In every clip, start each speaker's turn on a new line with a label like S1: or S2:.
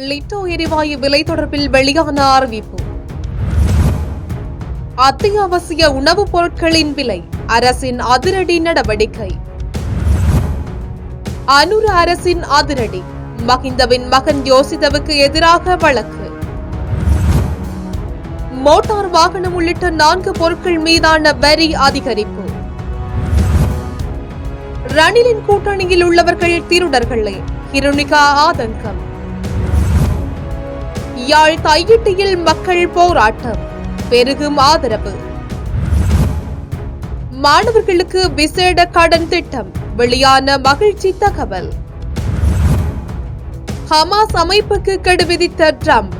S1: லிட்டோ எரிவாயு விலை தொடர்பில் வெளியான அறிவிப்பு. அத்தியாவசிய உணவுப் பொருட்களின் விலை அரசின் அதிரடி நடவடிக்கை. அனுர அரசின் அதிரடி மகிந்தவின் மகன் யோசிதவுக்கு எதிராக வழக்கு. மோட்டார் வாகனம் உள்ளிட்ட நான்கு பொருட்கள் மீதான வரி அதிகரிப்பு. ரணிலின் கூட்டணியில் உள்ளவர்கள் திருடர்களே கிருணிகா ஆதங்கம். யாழ் தையிட்டியில் மக்கள் போராட்டம். பெருகும் ஆதரவு. மாணவர்களுக்கு விசேட கடன் திட்டம் வெளியான மகிழ்ச்சி தகவல். ஹமாஸ் அமைப்புக்கு கெடு விதித்த ட்ரம்ப்.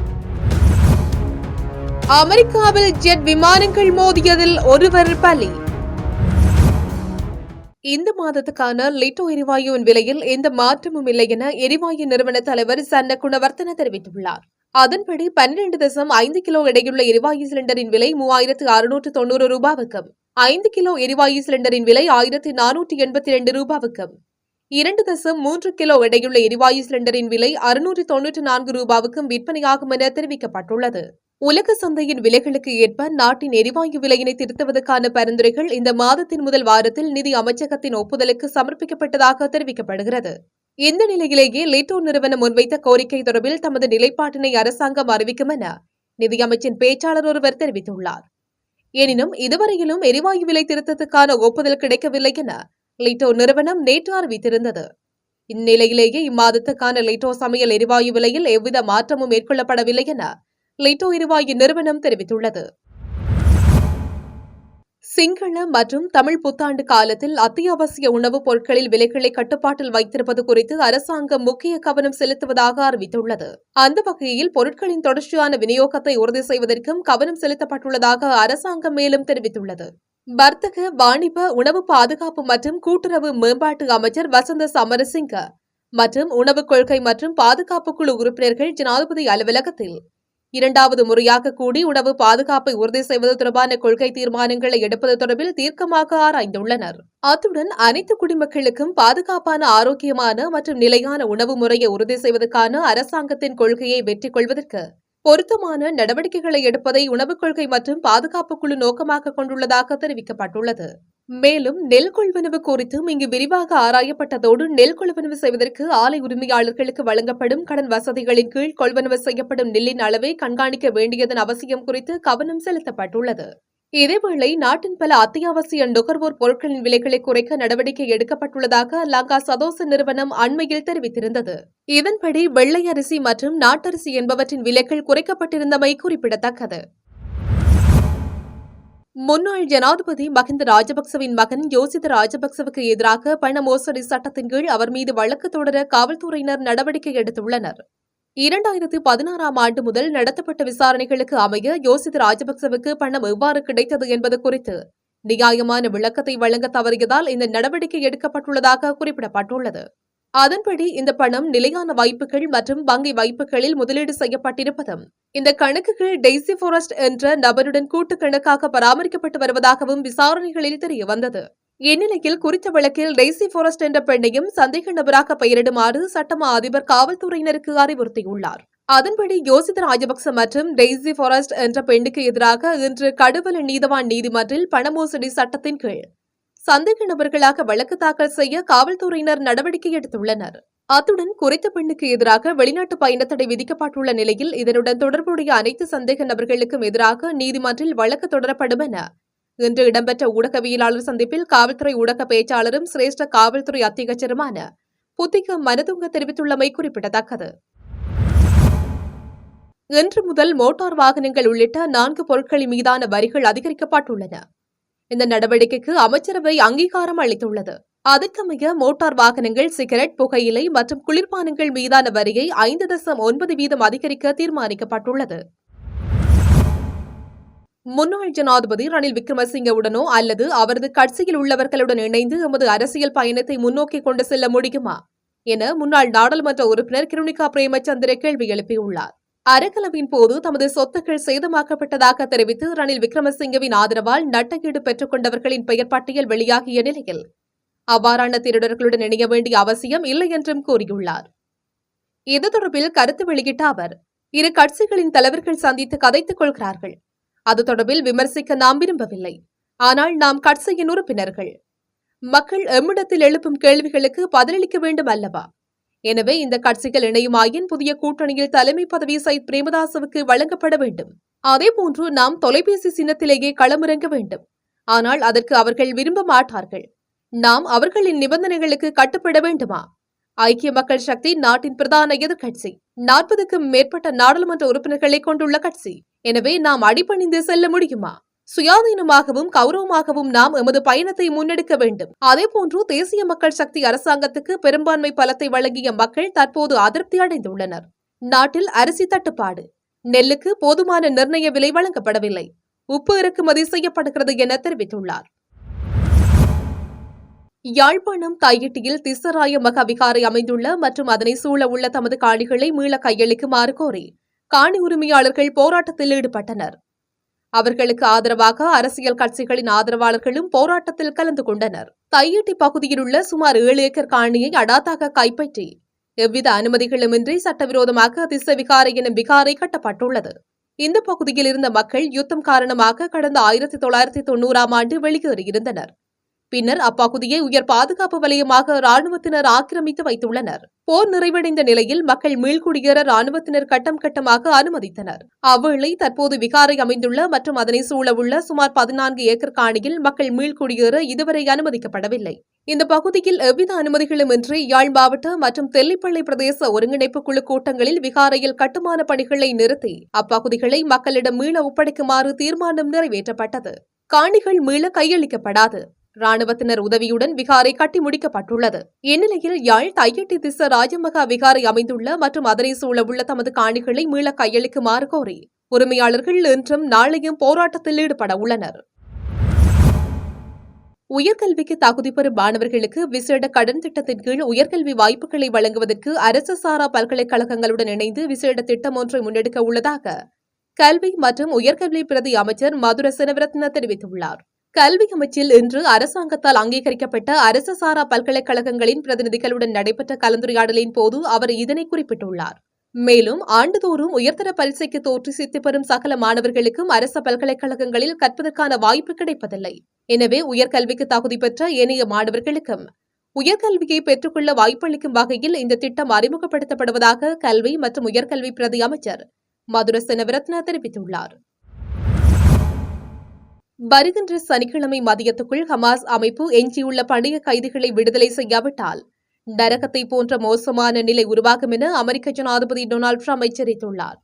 S1: அமெரிக்காவில் ஜெட் விமானங்கள் மோதியதில் ஒருவர் பலி. இந்த மாதத்துக்கான லிட்டோ எரிவாயுவின் விலையில் எந்த மாற்றமும் இல்லை என எரிவாயு நிறுவன தலைவர் சன்ன குணவர்த்தன தெரிவித்துள்ளார். அதன்படி பன்னிரண்டு தசம் ஐந்து கிலோ எடையுள்ள எரிவாயு சிலிண்டரின் விலை மூவாயிரத்து அறுநூற்று தொண்ணூறு ரூபாவுக்கும் ஐந்து கிலோ எரிவாயு சிலிண்டரின் விலை ஆயிரத்து நானூற்றி எண்பத்தி இரண்டு ரூபாவுக்கும். இரண்டு தசம் மூன்று கிலோ எடையுள்ள எரிவாயு சிலிண்டரின் விலை அறுநூற்று தொன்னூற்று நான்கு ரூபாவுக்கும் விற்பனையாகும் என தெரிவிக்கப்பட்டுள்ளது. உலக சந்தையின் விலைகளுக்கு ஏற்ப நாட்டின் எரிவாயு விலையினை திருத்துவதற்கான பரிந்துரைகள் இந்த மாதத்தின் முதல் வாரத்தில் நிதி அமைச்சகத்தின் ஒப்புதலுக்கு சமர்ப்பிக்கப்பட்டதாக தெரிவிக்கப்படுகிறது. இந்த நிலையிலேயே லிட்டோ நிறுவனம் முன்வைத்த கோரிக்கை தொடர்பில் தமது நிலைப்பாட்டினை அரசாங்கம் அறிவிக்கும் என நிதியமைச்சின் பேச்சாளர் ஒருவர் தெரிவித்துள்ளார். எனினும் இதுவரையிலும் எரிவாயு விலை திருத்தத்துக்கான ஒப்புதல் கிடைக்கவில்லை என லிட்டோ நிறுவனம் நேற்று அறிவித்திருந்தது. இந்நிலையிலேயே இம்மாதத்துக்கான லிட்டோ சமையல் எரிவாயு விலையில் எவ்வித மாற்றமும் மேற்கொள்ளப்படவில்லை என லிட்டோ எரிவாயு நிறுவனம் தெரிவித்துள்ளது. சிங்கள மற்றும் தமிழ் புத்தாண்டு காலத்தில் அத்தியாவசிய உணவுப் பொருட்களில் விலைகளை கட்டுப்பாட்டில் வைத்திருப்பது குறித்து அரசாங்கம் முக்கிய கவனம் செலுத்துவதாக அறிவித்துள்ளது. அந்த வகையில் பொருட்களின் தொடர்ச்சியான விநியோகத்தை உறுதி செய்வதற்கும் கவனம் செலுத்தப்பட்டுள்ளதாக அரசாங்கம் மேலும் தெரிவித்துள்ளது. வர்த்தக வாணிப உணவு பாதுகாப்பு மற்றும் கூட்டுறவு மேம்பாட்டு அமைச்சர் வசந்த சமரசிங்க மற்றும் உணவுக் கொள்கை மற்றும் பாதுகாப்பு குழு உறுப்பினர்கள் ஜனாதிபதி அலுவலகத்தில் இரண்டாவது முறையாக கூடி உணவு பாதுகாப்பை உறுதி செய்வது தொடர்பான கொள்கை தீர்மானங்களை எடுப்பது தொடர்பில் தீர்க்கமாக ஆராய்ந்துள்ளனர். அத்துடன் அனைத்து குடிமக்களுக்கும் பாதுகாப்பான ஆரோக்கியமான மற்றும் நிலையான உணவு முறையை உறுதி செய்வதற்கான அரசாங்கத்தின் கொள்கையை வெற்றி கொள்வதற்கு பொருத்தமான நடவடிக்கைகளை எடுப்பதை உணவுக் கொள்கை மற்றும் பாதுகாப்பு குழு நோக்கமாக கொண்டுள்ளதாக தெரிவிக்கப்பட்டுள்ளது. மேலும் நெல் கொள்வனவு குறித்தும் இங்கு விரிவாக ஆராயப்பட்டதோடு நெல் கொள்வனவு செய்வதற்கு ஆலை உரிமையாளர்களுக்கு வழங்கப்படும் கடன் வசதிகளின் கீழ் கொள்வனவு செய்யப்படும் நெல்லின் அளவை கண்காணிக்க வேண்டியதன் அவசியம் குறித்து கவனம் செலுத்தப்பட்டுள்ளது. இதேவேளை நாட்டின் பல அத்தியாவசிய நுகர்வோர் பொருட்களின் விலைகளை குறைக்க நடவடிக்கை எடுக்கப்பட்டுள்ளதாக லங்கா சதோச நிறுவனம் அண்மையில் தெரிவித்திருந்தது. இதன்படி வெள்ளை அரிசி மற்றும் நாட்டரிசி என்பவற்றின் விலைகள் குறைக்கப்பட்டிருந்தமை குறிப்பிடத்தக்கது. முன்னாள் ஜனாதிபதி மஹிந்த ராஜபக்சவின் மகன் யோசித ராஜபக்சவுக்கு எதிராக பண மோசடி சட்டத்தின் கீழ் அவர் மீது வழக்கு தொடர காவல்துறையினர் நடவடிக்கை எடுத்துள்ளனர். இரண்டாயிரத்து பதினாறாம் ஆண்டு முதல் நடத்தப்பட்ட விசாரணைகளுக்கு அமைய யோசித ராஜபக்சவுக்கு பணம் எவ்வாறு கிடைத்தது என்பது குறித்து நியாயமான விளக்கத்தை வழங்க தவறியதால் இந்த நடவடிக்கை எடுக்கப்பட்டுள்ளதாக குறிப்பிடப்பட்டுள்ளது. அதன்படி இந்த பணம் நிலையான வாய்ப்புகள் மற்றும் வங்கி வாய்ப்புகளில் முதலீடு செய்யப்பட்டிருப்பதும் இந்த கணக்குகள் டெய்சி ஃபாரஸ்ட் என்ற நபருடன் கூட்டு கணக்காக பராமரிக்கப்பட்டு வருவதாகவும் விசாரணைகளில் தெரியவந்தது. இந்நிலையில் குறித்த வழக்கில் டெய்சி ஃபாரஸ்ட் என்ற பெண்ணையும் சந்தேக நபராக பெயரிடுமாறு சட்டமா அதிபர் காவல்துறையினருக்கு அறிவுறுத்தியுள்ளார். அதன்படி யோசித ராஜபக்ச மற்றும் டெய்சி ஃபாரஸ்ட் என்ற பெண்ணுக்கு எதிராக இன்று கடுவல நீதவான் நீதிமன்றில் பண மோசடி சட்டத்தின் கீழ் சந்தேக நபர்களாக வழக்கு தாக்கல் செய்ய காவல்துறையினர் நடவடிக்கை எடுத்துள்ளனர். அத்துடன் குறித்த பெண்ணுக்கு எதிராக வெளிநாட்டு பயணத்தடை விதிக்கப்பட்டுள்ள நிலையில் இதனுடன் தொடர்புடைய அனைத்து சந்தேக நபர்களுக்கும் எதிராக நீதிமன்றில் வழக்கு தொடரப்படும் என இன்று இடம்பெற்ற ஊடகவியலாளர் சந்திப்பில் காவல்துறை ஊடக பேச்சாளரும் சிரேஷ்ட காவல்துறை அத்தியட்சருமான புத்திக மனதுங்க தெரிவித்துள்ளமை குறிப்பிடத்தக்கது. இன்று முதல் மோட்டார் வாகனங்கள் உள்ளிட்ட நான்கு பொருட்களின் மீதான வரிகள் அதிகரிக்கப்பட்டுள்ளன. இந்த நடவடிக்கைக்கு அமைச்சரவை அங்கீகாரம் அளித்துள்ளது. அதற்கமைய மோட்டார் வாகனங்கள் சிகரெட் புகையிலை மற்றும் குளிர்பானங்கள் மீதான வரியை ஐந்து தசம் ஒன்பது வீதம் அதிகரிக்க தீர்மானிக்கப்பட்டுள்ளது. முன்னாள் ஜனாதிபதி ரணில் விக்ரமசிங்கவுடனோ அல்லது அவரது கட்சியில் உள்ளவர்களுடன் இணைந்து எமது அரசியல் பயணத்தை முன்னோக்கி கொண்டு செல்ல முடியுமா? என முன்னாள் நாடாளுமன்ற உறுப்பினர் கிருணிகா பிரேமச்சந்திர கேள்வி எழுப்பியுள்ளார். அறக்கலவின் போது தமது சொத்துக்கள் சேதமாக்கப்பட்டதாக தெரிவித்து ரணில் விக்ரமசிங்கவின் ஆதரவால் நட்டகீடு பெற்றுக் கொண்டவர்களின் பெயர் பட்டியல் வெளியாகிய நிலையில் அவ்வாறான திருடர்களுடன் இணைய வேண்டிய அவசியம் இல்லை என்றும் கூறியுள்ளார். இது தொடர்பில் கருத்து வெளியிட்ட அவர் இரு கட்சிகளின் தலைவர்கள் சந்தித்து கதைத்துக் கொள்கிறார்கள். அது தொடர்பில் விமர்சிக்க நாம் விரும்பவில்லை. ஆனால் நாம் கட்சியின் உறுப்பினர்கள். மக்கள் எம்மிடத்தில் எழுப்பும் கேள்விகளுக்கு பதிலளிக்க வேண்டும் அல்லவா? எனவே இந்த கட்சிகள் இணையுமாயின் புதிய கூட்டணியில் தலைமை பதவி சயித் பிரேமதாசவுக்கு வழங்கப்பட வேண்டும். அதேபோன்று நாம் தொலைபேசி சின்னத்திலேயே களமிறங்க வேண்டும். ஆனால் அதற்கு அவர்கள் விரும்ப மாட்டார்கள். நாம் அவர்களின் நிபந்தனைகளுக்கு கட்டுப்பட வேண்டுமா? ஐக்கிய மக்கள் சக்தி நாட்டின் பிரதான எதிர்கட்சி நாற்பதுக்கும் மேற்பட்ட நாடாளுமன்ற உறுப்பினர்களை கொண்டுள்ள கட்சி. எனவே நாம் அடிபணிந்து செல்ல முடியுமா? சுயாதீனமாகவும் கௌரவமாகவும் நாம் எமது பயணத்தை முன்னெடுக்க வேண்டும். அதேபோன்று தேசிய மக்கள் சக்தி அரசாங்கத்துக்கு பெரும்பான்மை பலத்தை வழங்கிய மக்கள் தற்போது அதிருப்தி அடைந்துள்ளனர். நாட்டில் அரிசி தட்டுப்பாடு. நெல்லுக்கு போதுமான நிர்ணய விலை வழங்கப்படவில்லை. உப்பு இறக்குமதி செய்யப்படுகிறது என தெரிவித்துள்ளார். யாழ்ப்பாணம் தையிட்டியில் திசராய மகா விகாரை அமைந்துள்ள மற்றும் அதனை சூழ உள்ள தமது காணிகளை மீள கையளிக்குமாறு கோரி காணி உரிமையாளர்கள் போராட்டத்தில் ஈடுபட்டனர். அவர்களுக்கு ஆதரவாக அரசியல் கட்சிகளின் ஆதரவாளர்களும் போராட்டத்தில் கலந்து கொண்டனர். தையீட்டி பகுதியில் உள்ள சுமார் ஏழு ஏக்கர் காணியை அடாத்தாக கைப்பற்றி எவ்வித அனுமதிகளுமின்றி சட்டவிரோதமாக திச விகாரை எனும் விகாரை கட்டப்பட்டுள்ளது. இந்த பகுதியில் இருந்த மக்கள் யுத்தம் காரணமாக கடந்த ஆயிரத்தி தொள்ளாயிரத்தி தொண்ணூறாம் ஆண்டு வெளியேறியிருந்தனர். பின்னர் அப்பகுதியை உயர் பாதுகாப்பு வலயமாக ராணுவத்தினர் ஆக்கிரமித்து வைத்துள்ளனர். போர் நிறைவடைந்த நிலையில் மக்கள் மீள்குடியேற ராணுவத்தினர் கட்டம் கட்டமாக அனுமதித்தனர். அவ்வேளை தற்போது விகாரை அமைந்துள்ள மற்றும் அதனை சூழவுள்ள சுமார் பதினான்கு ஏக்கர் காணியில் மக்கள் மீள்குடியேற இதுவரை அனுமதிக்கப்படவில்லை. இந்த பகுதியில் எவ்வித அனுமதிகளுமின்றி யாழ் மாவட்ட மற்றும் தெல்லிப்பள்ளி பிரதேச ஒருங்கிணைப்பு குழு கூட்டங்களில் விகாரையில் கட்டுமான பணிகளை நிறுத்தி அப்பகுதிகளை மக்களிடம் மீள ஒப்படைக்குமாறு தீர்மானம் நிறைவேற்றப்பட்டது. காணிகள் மீள கையளிக்கப்படாது. ராணுவத்தினர் உதவியுடன் விகாரை கட்டி முடிக்கப்பட்டுள்ளது. இந்நிலையில் யாழ் தையட்டி திச ராஜமகா விகாரை அமைந்துள்ள மற்றும் அதனை சூழவுள்ள தமது காணிகளை மீள கையளிக்குமாறு கோரி உரிமையாளர்கள் இன்றும் நாளையும் போராட்டத்தில் ஈடுபட உள்ளனர். உயர்கல்விக்கு தகுதி பெறும் மாணவர்களுக்கு விசேட கடன் திட்டத்தின் கீழ் உயர்கல்வி வாய்ப்புகளை வழங்குவதற்கு அரசு சாரா பல்கலைக்கழகங்களுடன் இணைந்து விசேட திட்டம் ஒன்றை முன்னெடுக்க உள்ளதாக கல்வி மற்றும் உயர்கல்வி பிரதி அமைச்சர் மதுர சினவரத்ன தெரிவித்துள்ளார். கல்வி அமைச்சில் இன்று அரசாங்கத்தால் அங்கீகரிக்கப்பட்ட அரசு சாரா பல்கலைக்கழகங்களின் பிரதிநிதிகளுடன் நடைபெற்ற கலந்துரையாடலின் போது அவர் இதனை குறிப்பிட்டுள்ளார். மேலும் ஆண்டுதோறும் உயர்தர பரீட்சைக்கு தோற்றி சித்தி பெறும் சகல மாணவர்களுக்கும் அரச பல்கலைக்கழகங்களில் கற்பதற்கான வாய்ப்பு கிடைப்பதில்லை. எனவே உயர்கல்விக்கு தகுதி பெற்ற ஏனைய மாணவர்களுக்கும் உயர்கல்வியை பெற்றுக்கொள்ள வாய்ப்பளிக்கும் வகையில் இந்த திட்டம் அறிமுகப்படுத்தப்படுவதாக கல்வி மற்றும் உயர்கல்வி பிரதி அமைச்சர் மதுர செனவிரத்ன தெரிவித்துள்ளார். வருகின்ற சனிக்கிழமை மதியத்துக்குள் ஹமாஸ் அமைப்பு எஞ்சியுள்ள பழைய கைதிகளை விடுதலை செய்யாவிட்டால் நரகத்தை போன்ற மோசமான நிலை உருவாகும் என அமெரிக்க ஜனாதிபதி டொனால்டு ட்ரம்ப் எச்சரித்துள்ளார்.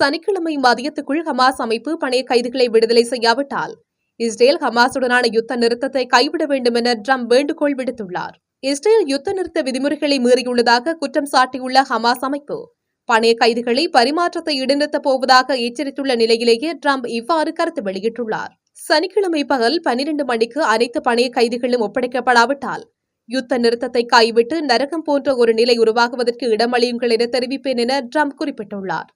S1: சனிக்கிழமை மதியத்துக்குள் ஹமாஸ் அமைப்பு பணிய கைதிகளை விடுதலை செய்யாவிட்டால் இஸ்ரேல் ஹமாஸுடனான யுத்த நிறுத்தத்தை கைவிட வேண்டும் என ட்ரம்ப் வேண்டுகோள் விடுத்துள்ளார். இஸ்ரேல் யுத்த நிறுத்த விதிமுறைகளை மீறியுள்ளதாக குற்றம் சாட்டியுள்ள ஹமாஸ் அமைப்பு பணைய கைதிகளை பரிமாற்றத்தை இடைநிறுத்தப் போவதாக எச்சரித்துள்ள நிலையிலேயே ட்ரம்ப் இவ்வாறு கருத்து வெளியிட்டுள்ளார். சனிக்கிழமை பகல் பனிரெண்டு மணிக்கு அனைத்து பணைய கைதிகளும் ஒப்படைக்கப்படாவிட்டால் யுத்த நிறுத்தத்தை கைவிட்டு நரகம் போன்ற ஒரு நிலை உருவாகுவதற்கு இடமளியுங்கள் என தெரிவிப்பேன் என ட்ரம்ப் குறிப்பிட்டுள்ளார்.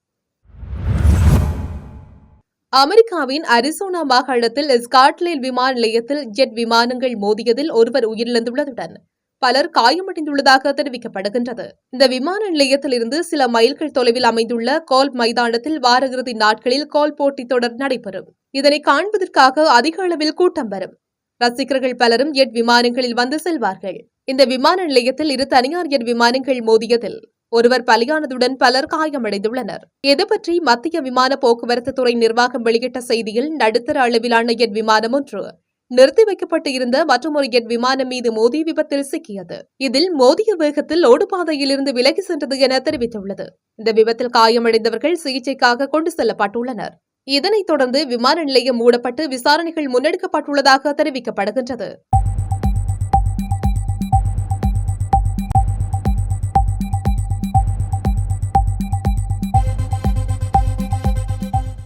S1: அமெரிக்காவின் அரிசோனா மாகாணத்தில் ஸ்காட்லேண்ட் விமான நிலையத்தில் ஜெட் விமானங்கள் மோதியதில் ஒருவர் உயிரிழந்துள்ளதுடன் பலர் காயமடைந்துள்ளதாக தெரிவிக்கப்படுகின்றது. இந்த விமான நிலையத்திலிருந்து சில மைல்கள் தொலைவில் அமைந்துள்ள கோல் மைதானத்தில் வார இறுதி நாட்களில் கோல் போட்டி தொடர் நடைபெறும். இதனை காண்பதற்காக அதிக அளவில் கூட்டம் வரும். ரசிகர்கள் பலரும் எட் விமானங்களில் வந்து செல்வார்கள். இந்த விமான நிலையத்தில் இரு தனியார் எட் விமானங்கள் மோதியதில் ஒருவர் பலியானதுடன் பலர் காயமடைந்துள்ளனர். இது பற்றி மத்திய விமான போக்குவரத்து துறை நிர்வாகம் வெளியிட்ட செய்தியில் நடுத்தர அளவிலான எட் விமானம் ஒன்று நிறுத்தி வைக்கப்பட்டு இருந்த மற்றொரு எட் விமானம் மீது மோதி விபத்தில் சிக்கியது. இதில் மோதிய வேகத்தில் ஓடுபாதையிலிருந்து விலகி சென்றது என தெரிவித்துள்ளது. இந்த விபத்தில் காயமடைந்தவர்கள் சிகிச்சைக்காக கொண்டு செல்லப்பட்டுள்ளனர். இதனைத் தொடர்ந்து விமான நிலையம் மூடப்பட்டு விசாரணைகள் முன்னெடுக்கப்பட்டுள்ளதாக தெரிவிக்கப்படுகின்றது.